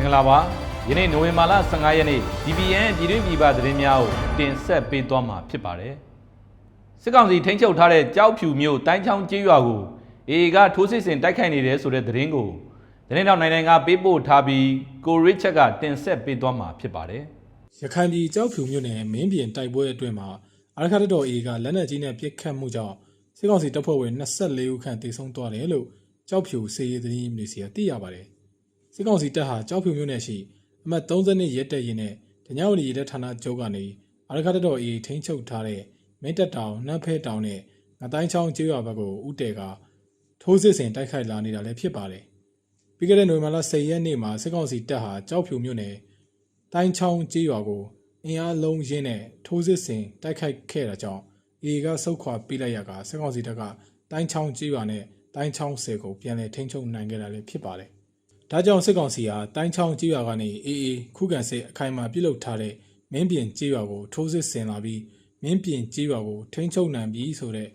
မင်္ဂလာပါယနေ့နိုဝင်ဘာလ15ရက်နေ့ DBN ပြည်တွင်းပြည်ပသတင်းများကိုတင်ဆက်ပေးသွားမှာဖြစ်ပါတယ်စစ်ကောင်စီထိန်းချုပ်ထားတဲ့ကြောက်ဖြူမြို့တိုင်းချောင်းကျေးရွာကိုအေအေကထိုးစစ်ဆင်တိုက်ခိုက်နေတယ်ဆိုတဲ့သတင်းကိုသတင်းတော်နိုင်နိုင်ကပေးပို့ထားပြီးကိုရစ်ချက်ကတင်ဆက်ပေးသွားမှာဖြစ်ပါတယ်ရခိုင်ပြည်ကြောက်ဖြူမြို့နယ်မင်းပြင်တိုက်ပွဲအတွင်းမှာအာရခတ်တော်အေကလက်နက်ကြီးနဲ့ပစ်ခတ်မှုကြောင့်စစ်ကောင်စီတပ်ဖွဲ့ဝင်24ဦးခန့်သေဆုံးသွားတယ်လို့ကြောက်ဖြူစေရေးသတင်းမျိုးစီကသိရပါတယ်။ စစ်ကောင်စီတပ်ဟာကြောက်ဖြူမြို့နယ်ရှိအမှတ်32ရဲတပ်ရင်းနဲ့ဒညဝတီရဲတပ်ဌာနချုပ်ကနေအာရခတ်တော်အေထိန်းချုပ်ထားတဲ့မင်းတပ်တောင်နှမ်းဖဲတောင်နဲ့ငတိုင်းချောင်းကျေးရွာဘက်ကိုဥတဲကထိုးစစ်ဆင်တိုက်ခိုက်လာနေတာလည်းဖြစ်ပါတယ်။ပြီးခဲ့တဲ့နိုဝင်ဘာလ10ရက်နေ့မှာစစ်ကောင်စီတပ်ဟာကြောက်ဖြူမြို့နယ်တိုင်းချောင်းကျေးရွာကိုအင်အားလုံးရင်းနဲ့ထိုးစစ်ဆင်တိုက်ခိုက်ခဲ့တာကြောင့်အေကဆုတ်ခွာပေးလိုက်ရကစစ်ကောင်စီတပ်ကတိုင်းချောင်းကျေးရွာနဲ့တိုင်းချောင်းဆယ်ကိုပြန်လည်ထိန်းချုပ်နိုင်ခဲ့တာလည်းဖြစ်ပါတယ်။ ဒါကြောင့်စစ်ကောင်စီဟာတိုင်းချောင်းကျေးရွာကနေအေအေခုခံစစ်အခိုင်အမာပြုလုပ်ထားတဲ့မင်းပြင်ကျေးရွာကိုထိုးစစ်ဆင်လာပြီးမင်းပြင်ကျေးရွာကိုထိန်းချုပ်နိုင်ပြီဆိုတဲ့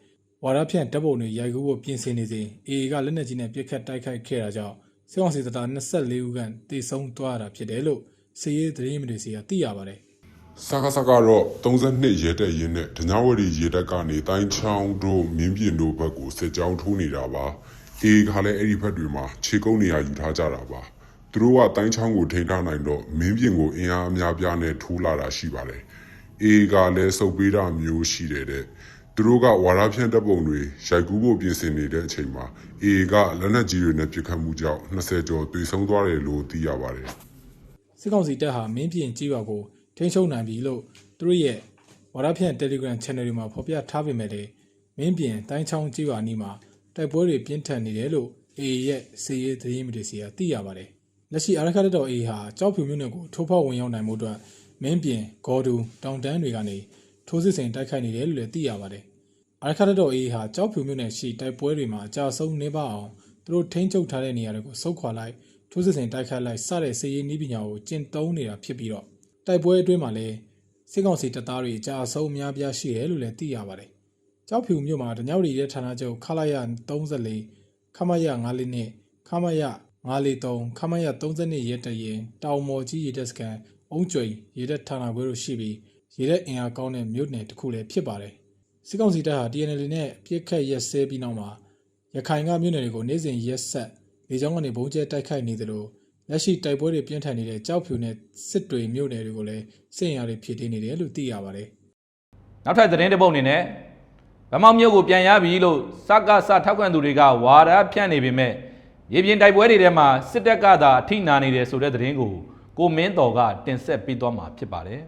ဝါရဖြန့်တပ်ပုံတွေရိုက်ကူးဖို့ပြင်ဆင်နေစဉ်အေအေကလက်နက်ကြီးနဲ့ပစ်ခတ်တိုက်ခိုက်ခဲ့တာကြောင့်စစ်ကောင်စီတပ်သား24ဦးခန့်တေဆုံးသွားတာဖြစ်တယ်လို့စီရေးသတင်းမတွေစီကသိရပါတယ်။စကားစကတော့32ရဲတက်ရင်းနဲ့ဒညဝရီရဲတက်ကနေတိုင်းချောင်းတို့မင်းပြင်တို့ဘက်ကိုစစ်ကြောင်းထိုးနေတာပါ အေးခါလည်းအဲ့ဒီဘက်တွေမှာခြေကုပ်နေရယူထားကြတာပါသူတို့ကတိုင်းချောင်းကိုထိန်းထားနိုင်တော့မင်းပြင်ကိုအင်အားအများပြားနဲ့ထိုးလာတာရှိပါတယ်အေးကလည်းစုပ်ပေးတာမျိုးရှိတယ်တဲ့သူတို့ကဝါရဖြန့်တပ်ပုံတွေရိုက်ကူးဖို့ပြင်ဆင်နေတဲ့အချိန်မှာအေကလက်နက်ကြီးတွေနဲ့ပစ်ခတ်မှုကြောင့်20ကျော်တွေ့ဆုံးသွားတယ်လို့သိရပါတယ်စစ်ကောင်စီတပ်ဟာမင်းပြင်ကြီးရွာကိုထိန်းချုပ်နိုင်ပြီလို့သူတို့ရဲ့ဝါဒဖြန့် Telegram Channel တွေမှာဖော်ပြထားပေမဲ့လည်းမင်းပြင်တိုင်းချောင်းကြီးရွာနီးမှာ တိုက်ပွဲတွေပြင်းထန်နေတယ်လို့ AA ရဲ့စီရေးသတင်းမီဒီယာသိရပါတယ်။လက်ရှိအာရခတ်တော် AA ဟာကြောက်ဖြူမြို့နယ်ကိုထိုးဖောက်ဝင်ရောက်နိုင်မှုအတွက်မင်းပြင်ဂေါ်ဒူတောင်တန်းတွေကနေထိုးစစ်ဆင်တိုက်ခိုက်နေတယ်လို့လည်းသိရပါတယ်။အာရခတ်တော် AA ဟာကြောက်ဖြူမြို့နယ်ရှိတိုက်ပွဲတွေမှာအကြဆုံးနေပါအောင်သူတို့ထိန်းချုပ်ထားတဲ့နေရာတွေကိုစုပ်ခွာလိုက်ထိုးစစ်ဆင်တိုက်ခိုက်လိုက်စတဲ့စစ်ရေးနည်းပညာကိုကျင့်သုံးနေတာဖြစ်ပြီးတော့တိုက်ပွဲအတွင်းမှာလည်းစစ်ကောင်စီတပ်သားတွေအကြအဆုံးအများပြားရှိတယ်လို့လည်းသိရပါတယ်။ ကြောက်ဖြူမြို့မှာတညောက်ရီရဲ့ဌာနချုပ်ခလာရ34ခမရ94နဲ့ခမရ943ခမရ32ရဲတရင်တောင်မော်ကြီးရေတပ်စကန်အုံးကျွိရေတပ်ဌာနခွဲတို့ရှိပြီးရေတပ်အင်အားကောင်းတဲ့မြို့နယ်တစ်ခုလည်းဖြစ်ပါတယ်။စစ်ကောင်စီတပ်ဟာ TNL နဲ့ပြစ်ခတ်ရက်စဲပြီးနောက်မှာရခိုင်ကမြို့နယ်တွေကိုနေ့စဉ်ရက်ဆက်လေကြောင်းကနေဘုံကျဲတိုက်ခိုက်နေသလိုလက်ရှိတိုက်ပွဲတွေပြင်းထန်နေတဲ့ကြောက်ဖြူနဲ့စစ်တွေမြို့နယ်တွေကိုလည်းစစ်ရင်အားတွေဖြစ်တည်နေတယ်လို့သိရပါတယ်နောက်ထပ်သတင်းတစ်ပုဒ်အနေနဲ့ ဗမောက်မြို့ကိုပြန်ရပြီလို့စကစထောက်ခံသူတွေကဝါဒဖြန့်နေပေမဲ့ရေပြင်တိုက်ပွဲတွေထဲမှာစစ်တပ်ကသာအထိနာနေတယ်ဆိုတဲ့သတင်းကိုကိုမင်းတော်ကတင်ဆက်ပေးသွားမှာဖြစ်ပါတယ်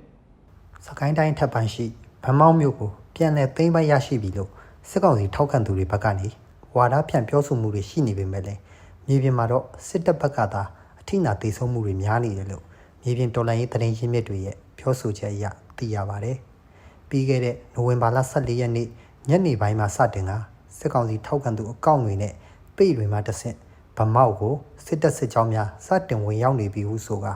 စကိုင်းတိုင်းထပ်ပိုင်းရှိဗမောက်မြို့ကိုပြန်လည်သိမ်းပိုက်ရရှိပြီလို့စစ်ကောင်စီထောက်ခံသူတွေဘက်ကနေဝါဒဖြန့်ပြောဆိုမှုတွေရှိနေပေမဲ့လည်းမြေပြင်မှာတော့စစ်တပ်ဘက်ကသာအထိနာသေးဆုံးမှုတွေများနေတယ်လို့မြေပြင်တော်လှန်ရေးသတင်းရင်းမြစ်တွေရဲ့ပြောဆိုချက်အရသိရပါတယ်။ပြီးခဲ့တဲ့နိုဝင်ဘာလ14ရက်နေ့ ညနေပိုင်းမှာစတင်ကစစ်ကောင်စီထောက်ခံသူအကောင့်တွေနဲ့ပိတ်တွေမှာတဆင့်ဗမောက်ကိုစစ်တပ်စစ်ကြောင်းများစတင်ဝင်ရောက်နေပြီဟုဆိုက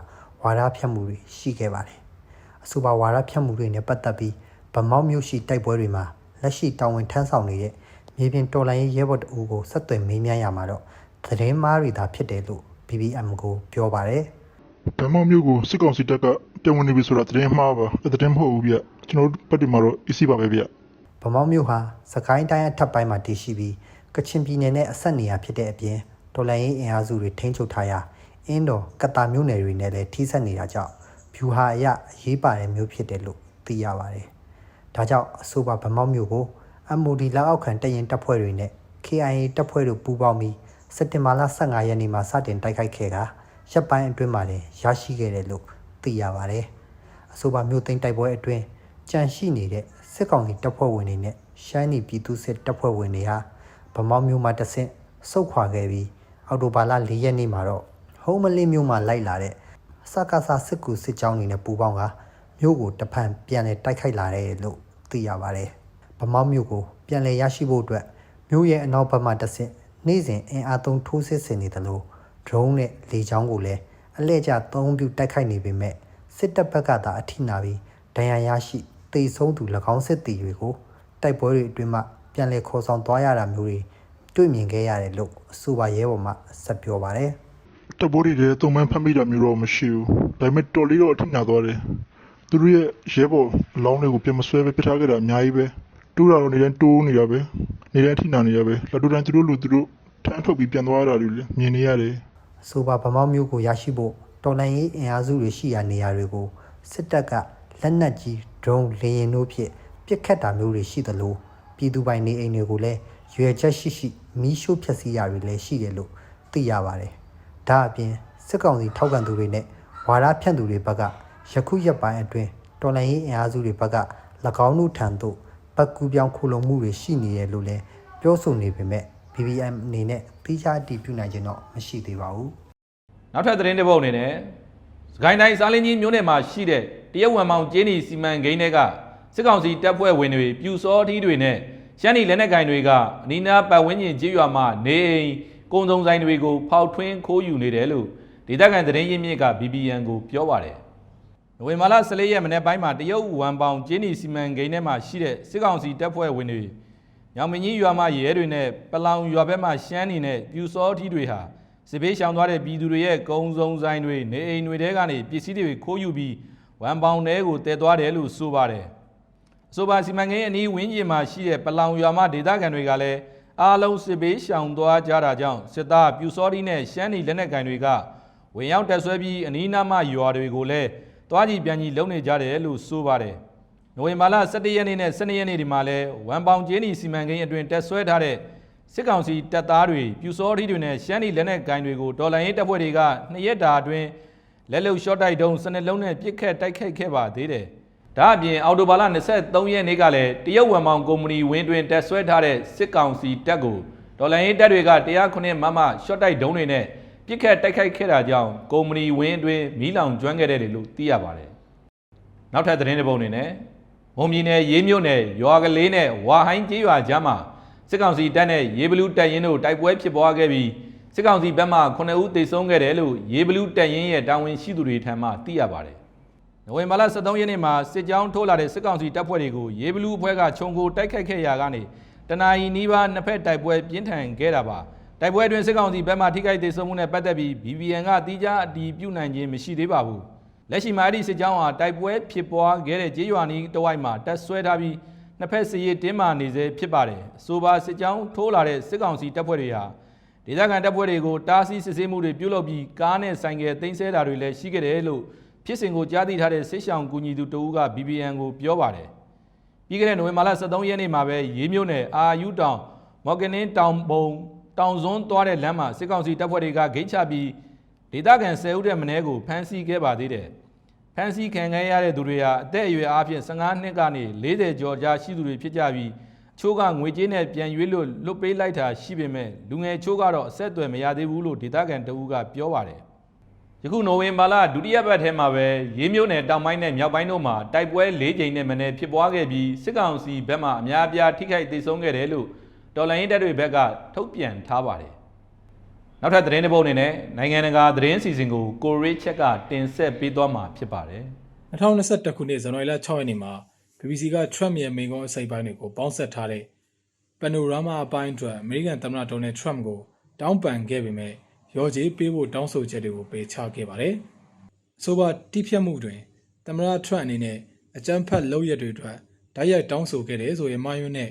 ဝါဒဖြန့်မှုတွေရှိခဲ့ပါတယ်။အဆိုပါဝါဒဖြန့်မှုတွေနဲ့ပတ်သက်ပြီးဗမောက်မြို့ရှိတိုက်ပွဲတွေမှာလက်ရှိတာဝန်ထမ်းဆောင်နေတဲ့မြေပြင်တော်လှန်ရေးရဲဘော်တအူကိုဆက်သွယ်မေးမြန်းရမှာတော့သတင်းမားတွေသာဖြစ်တယ်လို့ BBM ကိုပြောပါတယ်ဗမောက်မျိုးကိုစစ်ကောင်စီတပ်ကပြန်ဝင်နေပြီဆိုတာသတင်းမှားပါအဲ့သတင်းမဟုတ်ဘူးဗျကျွန်တော်တို့ဘက်ဒီမှာတော့ easy ပါပဲဗျ။ ဗမောက်မြို့ဟာစကိုင်းတိုင်းအထက်ပိုင်းမှာတည်ရှိပြီးကချင်ပြည်နယ်နဲ့အဆက်နေရဖြစ်တဲ့အပြင်တော်လှန်ရေးအင်အားစုတွေထိန်းချုပ်ထားရာအင်းတော်ကတာမြို့နယ်တွေနဲ့လည်းထိစပ်နေတာကြောင့်ဖြူဟာအရအရေးပါတဲ့မြို့ဖြစ်တယ်လို့သိရပါတယ်။ဒါကြောင့်အဆိုပါဗမောက်မြို့ကို MOD လက်အောက်ခံတရင်တပ်ဖွဲ့တွေနဲ့ KIA တပ်ဖွဲ့တို့ပူးပေါင်းပြီးစက်တင်ဘာလ15ရက်နေ့မှာစတင်တိုက်ခိုက်ခဲ့တာရပ်ပိုင်းအတွင်းမှာလည်းရရှိခဲ့တယ်လို့သိရပါတယ်။အဆိုပါမြို့သိမ်းတိုက်ပွဲအတွင်းကြန့်ရှိနေတဲ့ စစ်ကောင်စီတပ်ဖွဲ့ဝင်တွေနဲ့ရှမ်းပြည်ပြည်သူစစ်တပ်ဖွဲ့ဝင်တွေဟာဗမောက်မြို့မှာတဆင့်စုတ်ခွာခဲ့ပြီးအော်တိုဘာလ၄ရက်နေ့မှာတော့ဟုံးမလင်းမြို့မှာလိုက်လာတဲ့စကားစားစစ်ကူစစ်ကြောင်းတွေနဲ့ပူးပေါင်းကမြို့ကိုတဖန်ပြန်လည်တိုက်ခိုက်လာတယ်လို့သိရပါတယ်။ဗမောက်မြို့ကိုပြန်လည်ရရှိဖို့အတွက်မြို့ရဲ့အနောက်ဘက်မှတဆင့်နေ့စဉ်အင်အားသုံးထိုးစစ်ဆင်နေတယ်လို့ drone နဲ့လေကြောင်းကိုလည်းအလဲကျသုံးပြုတိုက်ခိုက်နေပေမဲ့စစ်တပ်ဘက်ကသာအထိနာပြီးဒဏ်ရာရရှိ တေဆုံးသူ၎င်းစစ်တီတွေကိုတိုက်ပွဲတွေအတွင်းမှပြန်လည်ခေါ်ဆောင်သွားရတာမျိုးတွေတွေ့မြင်ခဲ့ရတယ်လို့အဆိုပါရဲဘော်မှဆက်ပြောပါတယ်တပ်ပိုးတွေလည်းသုံးမဖမ်းမိတာမျိုးတော့မရှိဘူးဒါပေမဲ့တော်လေးတော့အထိနာသွားတယ်သူတို့ရဲ့ရဲဘော်အလောင်းတွေကိုပြန်မဆွဲပဲပြထားခဲ့တာအများကြီးပဲတိုးတာတော့နေတိုင်းတိုးနေတာပဲနေတိုင်းအထိနာနေရပဲလက်တူတိုင်းသူတို့လူသူတို့ထမ်းထုတ်ပြီးပြန်သွားတာတွေလည်းမြင်နေရတယ်အဆိုပါဗမောက်မျိုးကိုရရှိဖို့တော်လန်ရေးအင်အားစုတွေရှိရာနေရာတွေကိုစစ်တပ်ကလက်နက်ကြီး drone လေယာဉ်တို့ဖြင့်ပစ်ခတ်တာမျိုးတွေရှိသလိုပြည်သူပိုင်နေအိမ်တွေကိုလည်းရွယ်ချက်ရှိရှိမီးရှို့ဖျက်ဆီးရာတွေလည်းရှိတယ်လို့သိရပါတယ်။ဒါအပြင်စစ်ကောင်စီထောက်ခံသူတွေနဲ့ဝါဒဖြန့်သူတွေဘက်ကယခုရက်ပိုင်းအတွင်းတော်လန်ရေးအင်အားစုတွေဘက်က၎င်းတို့ထံသို့ပတ်ကူးပြောင်းခိုလုံမှုတွေရှိနေတယ်လို့လည်းပြောဆိုနေပေမဲ့ BBM အနေနဲ့သိချအတည်ပြုနိုင်ခြင်းတော့မရှိသေးပါဘူး။နောက်ထပ်သတင်းတစ်ပုဒ်အနေနဲ့ စကိုင်းတိုင်းစားလင်းကြီးမြို့နယ်မှာရှိတဲ့တရက်ဝံမောင်ကျင်းနီစီမံကိန်းတွေကစစ်ကောင်စီတပ်ဖွဲ့ဝင်တွေပြူစောထီးတွေနဲ့ရှမ်းနီလက်နက်ကိုင်တွေကအနီးနားပတ်ဝန်းကျင်ကြေးရွာမှာနေအိမ်ကုန်းစုံဆိုင်တွေကိုဖောက်ထွင်းခိုးယူနေတယ်လို့ဒေသခံသတင်းရင်းမြစ်က BBN ကိုပြောပါတယ်။နိုဝင်ဘာလ14ရက်မနေ့ပိုင်းမှာတရုတ်ဝမ်ပေါင်ကျင်းနီစီမံကိန်းထဲမှာရှိတဲ့စစ်ကောင်စီတပ်ဖွဲ့ဝင်တွေညောင်မင်းကြီးရွာမှာရဲတွေနဲ့ပလောင်ရွာဘက်မှာရှမ်းနီနဲ့ပြူစောထီးတွေဟာ စစ်ဘေးရှောင်သွားတဲ့ပြည်သူတွေရဲ့ကုန်းစုံဆိုင်တွေနေအိမ်တွေထဲကနေပစ္စည်းတွေခိုးယူပြီးဝမ်ပေါင်ထဲကိုတည်သွားတယ်လို့ဆိုပါတယ်။အဆိုပါစီမံကိန်းအနီးဝင်းကျင်မှာရှိတဲ့ပလောင်ရွာမှဒေသခံတွေကလည်းအားလုံးစစ်ဘေးရှောင်သွားကြတာကြောင့်စစ်သားပြူစောတိနဲ့ရှမ်းနီလက်နက်ကန်တွေကဝင်ရောက်တက်ဆွဲပြီးအနီးနားမှရွာတွေကိုလည်းတွားကြည့်ပြန်ကြည့်လုပ်နေကြတယ်လို့ဆိုပါတယ်။နိုဝင်ဘာလ17ရက်နေ့နဲ့12ရက်နေ့ဒီမှာလည်းဝမ်ပေါင်ကျင်းနီစီမံကိန်းအတွင်တက်ဆွဲထားတဲ့ စစ်ကောင်စီတပ်သားတွေပြူစောတိတွေနဲ့ရှမ်းနီလက်နက်ကန်တွေကိုဒေါ်လာရင်းတပ်ဖွဲ့တွေကနှစ်ရက်တာအတွင်းလက်လုံရှော့တိုက်တုံးစနစ်လုံးနဲ့ပြစ်ခတ်တိုက်ခိုက်ခဲ့ပါသေးတယ်။ဒါအပြင်အော်တိုဘာလ23ရက်နေ့ကလည်းတရုတ်ဝမ်မောင်ကုမ္ပဏီဝင်းတွင်တက်ဆွဲထားတဲ့စစ်ကောင်စီတပ်ကိုဒေါ်လာရင်းတပ်တွေက109မမရှော့တိုက်ဒုံးတွေနဲ့ပြစ်ခတ်တိုက်ခိုက်ခဲ့တာကြောင့်ကုမ္ပဏီဝင်းတွင်မီးလောင်ကျွမ်းခဲ့တယ်လို့သိရပါတယ်။နောက်ထပ်သတင်းတစ်ပုဒ်အနေနဲ့မွန်ပြည်နယ်ရေးမြို့နယ်ရွာကလေးနဲ့ဝါဟိုင်းကျေးရွာကြားမှာ စစ်ကောင်စီတပ်နဲ့ရေးဘလူးတပ်ရင်းတို့တိုက်ပွဲဖြစ်ပွားခဲ့ပြီးစစ်ကောင်စီဘက်မှ9ဦးသေဆုံးခဲ့တယ်လို့ရေးဘလူးတပ်ရင်းရဲ့တာဝန်ရှိသူတွေထံမှသိရပါတယ်။နိုဝင်ဘာလ23ရက်နေ့မှာစစ်ကြောင်းထိုးလာတဲ့စစ်ကောင်စီတပ်ဖွဲ့တွေကိုရေးဘလူးအဖွဲ့ကခြုံကိုတိုက်ခိုက်ခဲ့ရာကနေတနာယီနီးပါးနှစ်ဖက်တိုက်ပွဲပြင်းထန်ခဲ့တာပါတိုက်ပွဲအတွင်းစစ်ကောင်စီဘက်မှထိခိုက်ဒေဆုံးမှုနဲ့ပတ်သက်ပြီး BBN ကတီးခြားအတီးပြုတ်နိုင်ခြင်းမရှိသေးပါဘူးလက်ရှိမှာအဲ့ဒီစစ်ကြောင်းဟာတိုက်ပွဲဖြစ်ပွားခဲ့တဲ့ကြေးရွာနီးတဝိုက်မှာတက်ဆွဲထားပြီး နှစ်ဖက်စစ်ရေးတင်းမာနေစေဖြစ်ပါတယ်အဆိုပါစစ်ကြောင်းထိုးလာတဲ့စစ်ကောင်စီတပ်ဖွဲ့တွေဟာဒေသခံတပ်ဖွဲ့တွေကိုတားဆီးစစ်ဆေးမှုတွေပြုလုပ်ပြီးကားနဲ့ဆိုင်ကယ်တင်ဆဲတာတွေလည်းရှိခဲ့တယ်လို့ဖြစ်စဉ်ကိုကြားသိထားတဲ့စစ်ဆောင်ကူညီသူတဦးက BBN ကိုပြောပါတယ်။ပြီးခဲ့တဲ့နိုဝင်ဘာလ23ရက်နေ့မှာပဲရေးမြို့နယ်အာယူတောင်မော်ကနင်းတောင်ပုံတောင်စွန်းသွားတဲ့လမ်းမှာစစ်ကောင်စီတပ်ဖွဲ့တွေကဂိတ်ချပြီးဒေသခံ10ဦးတဲ့မင်းကိုဖမ်းဆီးခဲ့ပါသေးတယ်။ ဖမ်းဆီးခံခဲ့ရတဲ့သူတွေဟာအသက်အရွယ်အားဖြင့်15နှစ်ကနေ40ကျော်ကြားရှိသူတွေဖြစ်ကြပြီးအချို့ကငွေကြေးနဲ့ပြန်ရွေးလို့လွတ်ပေးလိုက်တာရှိပေမဲ့လူငယ်ချို့ကတော့အဆက်အသွယ်မရသေးဘူးလို့ဒေသခံတဦးကပြောပါတယ်။ယခုနိုဝင်ဘာလဒုတိယပတ်ထဲမှာပဲရေးမြို့နယ်တောင်ပိုင်းနဲ့မြောက်ပိုင်းတို့မှာတိုက်ပွဲ၄ကြိမ်နဲ့မနေ့ဖြစ်ပွားခဲ့ပြီးစစ်ကောင်စီဘက်မှအများအပြားထိခိုက်ဒေဆုံးခဲ့တယ်လို့တော်လိုင်းရေးတပ်တွေဘက်ကထုတ်ပြန်ထားပါတယ်။ နောက်ထပ်သတင်းတစ်ပုဒ်အနေနဲ့နိုင်ငံတကာသတင်းစီစဉ်ကိုကိုရီချက်ကတင်ဆက်ပေးသွားမှာဖြစ်ပါတယ်။2021ခုနှစ်ဇန်နဝါရီလ6ရက်နေ့မှာ BBC က Trump ရဲ့မိန့်ခွန်းအစိပ်ပိုင်းတွေကိုပေါင်းစပ်ထားတဲ့ Panorama အပိုင်းအတွက်အမေရိကန်သမ္မတဒေါ်နယ်ထရမ့်ကိုတောင်းပန်ခဲ့ပေမဲ့ရော်ကြေးပေးဖို့တောင်းဆိုချက်တွေကိုပယ်ချခဲ့ပါတယ်။အဆိုပါတိဖြတ်မှုတွင်သမ္မတထရမ့်အနေနဲ့အကြမ်းဖက်လုပ်ရက်တွေအတွက်ဓာတ်ရိုက်တောင်းဆိုခဲ့တယ်ဆိုရင်မာယွန်းနဲ့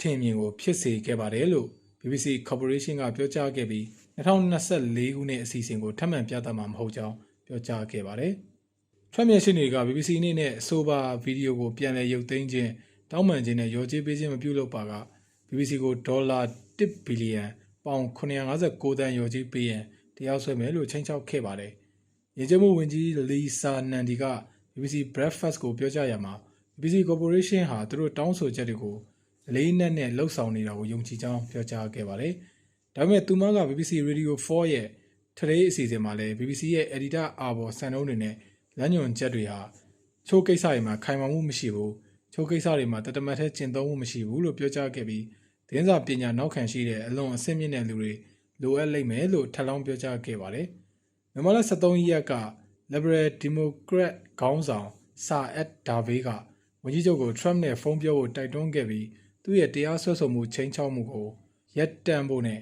ထင်မြင်ကိုဖြစ်စေခဲ့ပါတယ်လို့ BBC Corporation ကပြောကြားခဲ့ပြီး 2024ခုနှစ်အစီအစဉ်ကိုထပ်မံပြသမှာမဟုတ်ကြောင်းပြောကြားခဲ့ပါတယ်။ထရမ့်ရဲ့ရှင်းတွေက BBC အနေနဲ့အဆိုပါဗီဒီယိုကိုပြန်လည်ရုပ်သိမ်းခြင်းတောင်းပန်ခြင်းနဲ့ရော်ကြေးပေးခြင်းမပြုလုပ်ပါက BBC ကိုဒေါ်လာ1ဘီလီယံပေါင်959တန်းရော်ကြေးပေးရန်တရားစွဲမယ်လို့ချိန်ချောက်ခဲ့ပါတယ်။ရေကျမှုဝန်ကြီးလီဆာနန်ဒီက BBC Breakfast ကိုပြောကြားရမှာ BBC Corporation ဟာသူတို့တောင်းဆိုချက်တွေကိုအလေးနက်နဲ့လှုပ်ဆောင်နေတာကိုယုံကြည်ကြောင်းပြောကြားခဲ့ပါတယ်။ ဒါပေမဲ့သူမက BBC Radio 4ရဲ့ Today အစီအစဉ်မှာလည်း BBC ရဲ့ Editor အာဘော်စံနှုန်းတွေနဲ့လမ်းညွှန်ချက်တွေဟာချိုးကိစ္စတွေမှာခိုင်မာမှုမရှိဘူးချိုးကိစ္စတွေမှာတတမတ်ထဲကျင့်သုံးမှုမရှိဘူးလို့ပြောကြားခဲ့ပြီးသတင်းစာပညာနောက်ခံရှိတဲ့အလွန်အဆင့်မြင့်တဲ့လူတွေလိုအပ်လိမ့်မယ်လို့ထပ်လောင်းပြောကြားခဲ့ပါတယ်။မြန်မာလက်73ရက်က Liberal Democrat ခေါင်းဆောင်စာအက်ဒါဗေးကဝန်ကြီးချုပ်ကို Trump နဲ့ဖုန်းပြောဖို့တိုက်တွန်းခဲ့ပြီးသူ့ရဲ့တရားစွဲဆိုမှုချိန်ချောက်မှုကိုရပ်တန့်ဖို့နဲ့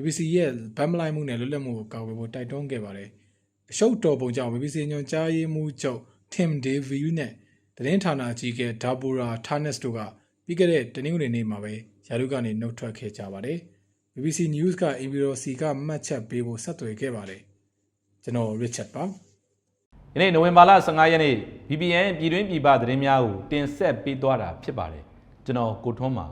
BBC ရဲ့ဗတ်မလိုက်မှုနဲ့လွတ်လပ်မှုကိုကာကွယ်ဖို့တိုက်တွန်းခဲ့ပါတယ်။အရှုပ်တော်ပုံကြောင့် BBC ညွှန်ကြားရေးမှူးချုပ် Tim Davies နဲ့သတင်းဌာနအကြီးအကဲ Deborah Tarnas တို့ကပြီးခဲ့တဲ့တနင်္ဂနွေနေ့မှာပဲယာရုကနေနှုတ်ထွက်ခဲ့ကြပါတယ်။ BBC News က ABRC ကမှတ်ချက်ပေးဖို့ဆက်သွယ်ခဲ့ပါတယ်။ကျွန်တော် Richard ပါယနေ့နိုဝင်ဘာလ15ရက်နေ့ VPN ပြည်တွင်းပြည်ပသတင်းများကိုတင်ဆက်ပေးသွားတာဖြစ်ပါတယ်ကျွန်တော်ကိုထွန်းပါ